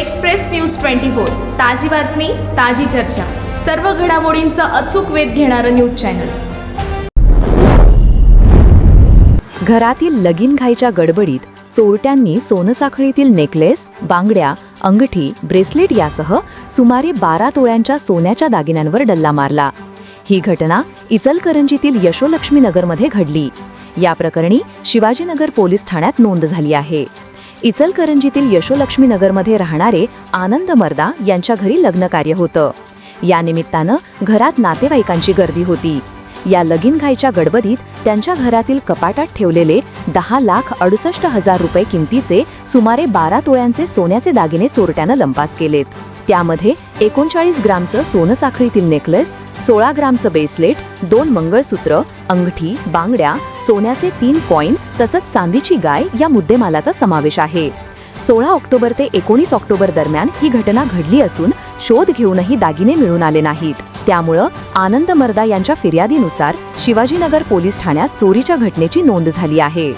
Express news twenty four. ताजी बातमी ताजी चर्चा. सर्व घडामोडींचा अचूक वेध घेणारं न्यूज चॅनल. घरातील लगीन घाईच्या गडबडीत चोरट्यांनी सोनसाखळीतील नेकलेस बांगड्या अंगठी ब्रेसलेट यासह सुमारे बारा तोळ्यांच्या सोन्याच्या दागिन्यांवर डल्ला मारला. ही घटना इचलकरंजीतील यशोलक्ष्मी नगरमध्ये घडली. या प्रकरणी शिवाजीनगर पोलीस ठाण्यात नोंद झाली आहे. इचलकरंजीतील यशोलक्ष्मी नगरमध्ये राहणारे आनंद मर्दा यांच्या घरी लग्न कार्य होतं. या निमित्तानं घरात नातेवाईकांची गर्दी होती. या लगीन घाईच्या गडबडीत त्यांच्या घरातील कपाटात ठेवलेले दहा लाख अडुसष्ट हजार रुपये किमतीचे सुमारे बारा तोळ्यांचे सोन्याचे दागिने चोरट्यानं लंपास केलेत. त्यामध्ये एकोणचाळीस ग्रामचं सोनसाखळीतील नेकलेस सोळा ग्रामचं बेसलेट दोन मंगळसूत्र अंगठी बांगड्या सोन्याचे तीन कॉईन तसंच चांदीची गाय या मुद्देमालाचा समावेश आहे. सोळा ऑक्टोबर ते एकोणीस ऑक्टोबर दरम्यान ही घटना घडली असून शोध घेऊनही दागिने मिळून आले नाहीत. त्यामुळं आनंद मर्दा यांच्या फिर्यादीनुसार शिवाजीनगर पोलीस ठाण्यात चोरीच्या घटनेची नोंद झाली आहे.